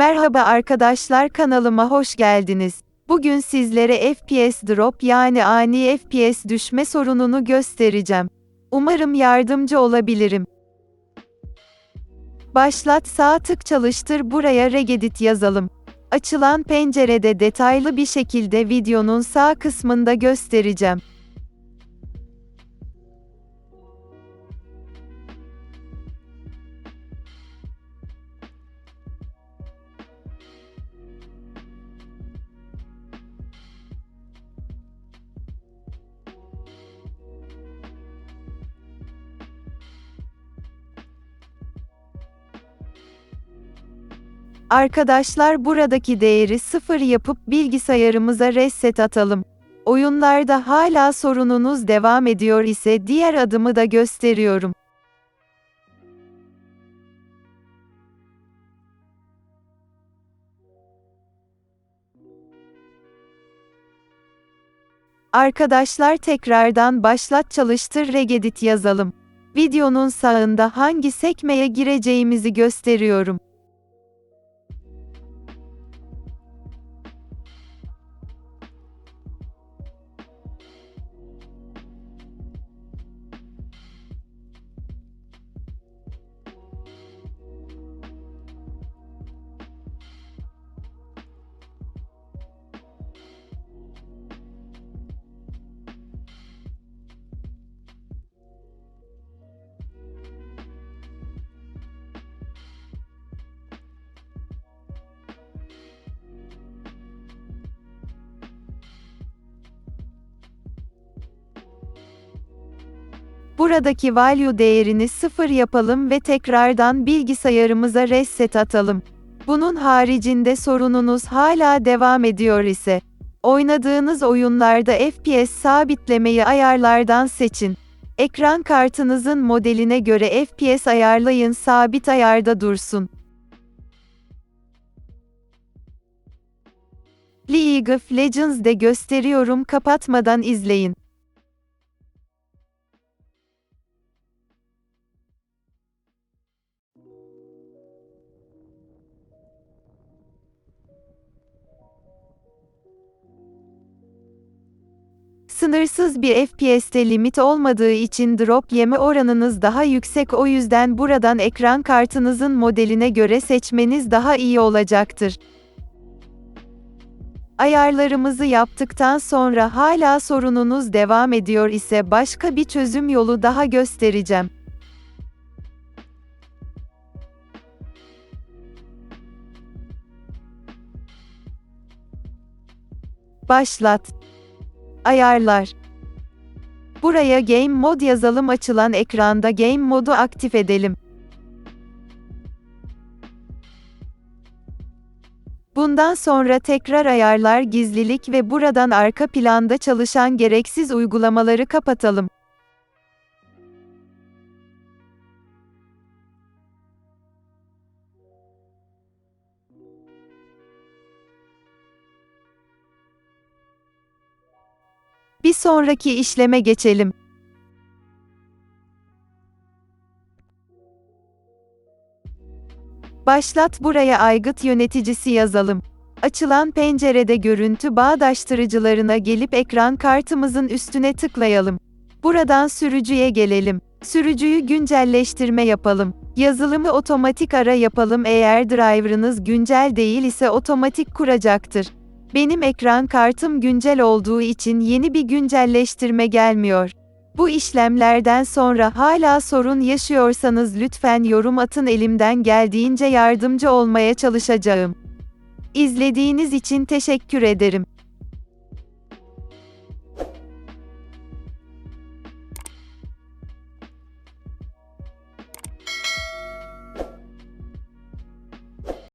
Merhaba arkadaşlar kanalıma hoş geldiniz. Bugün sizlere FPS drop yani ani FPS düşme sorununu göstereceğim. Umarım yardımcı olabilirim. Başlat sağ tık çalıştır buraya regedit yazalım. Açılan pencerede detaylı bir şekilde videonun sağ kısmında göstereceğim. Arkadaşlar buradaki değeri sıfır yapıp bilgisayarımıza reset atalım. Oyunlarda hala sorununuz devam ediyor ise diğer adımı da gösteriyorum. Arkadaşlar tekrardan başlat çalıştır regedit yazalım. Videonun sağında hangi sekmeye gireceğimizi gösteriyorum. Buradaki value değerini sıfır yapalım ve tekrardan bilgisayarımıza reset atalım. Bunun haricinde sorununuz hala devam ediyor ise, oynadığınız oyunlarda FPS sabitlemeyi ayarlardan seçin. Ekran kartınızın modeline göre FPS ayarlayın sabit ayarda dursun. League of Legends'de gösteriyorum kapatmadan izleyin. Sınırsız bir FPS'te limit olmadığı için drop yeme oranınız daha yüksek o yüzden buradan ekran kartınızın modeline göre seçmeniz daha iyi olacaktır. Ayarlarımızı yaptıktan sonra hala sorununuz devam ediyor ise başka bir çözüm yolu daha göstereceğim. Başlat. Ayarlar. Buraya Game Mod yazalım açılan ekranda Game Mod'u aktif edelim. Bundan sonra tekrar ayarlar gizlilik ve buradan arka planda çalışan gereksiz uygulamaları kapatalım. Bir sonraki işleme geçelim. Başlat buraya aygıt yöneticisi yazalım. Açılan pencerede görüntü bağdaştırıcılarına gelip ekran kartımızın üstüne tıklayalım. Buradan sürücüye gelelim. Sürücüyü güncelleştirme yapalım. Yazılımı otomatik ara yapalım eğer driver'ınız güncel değil ise otomatik kuracaktır. Benim ekran kartım güncel olduğu için yeni bir güncelleştirme gelmiyor. Bu işlemlerden sonra hala sorun yaşıyorsanız lütfen yorum atın elimden geldiğince yardımcı olmaya çalışacağım. İzlediğiniz için teşekkür ederim.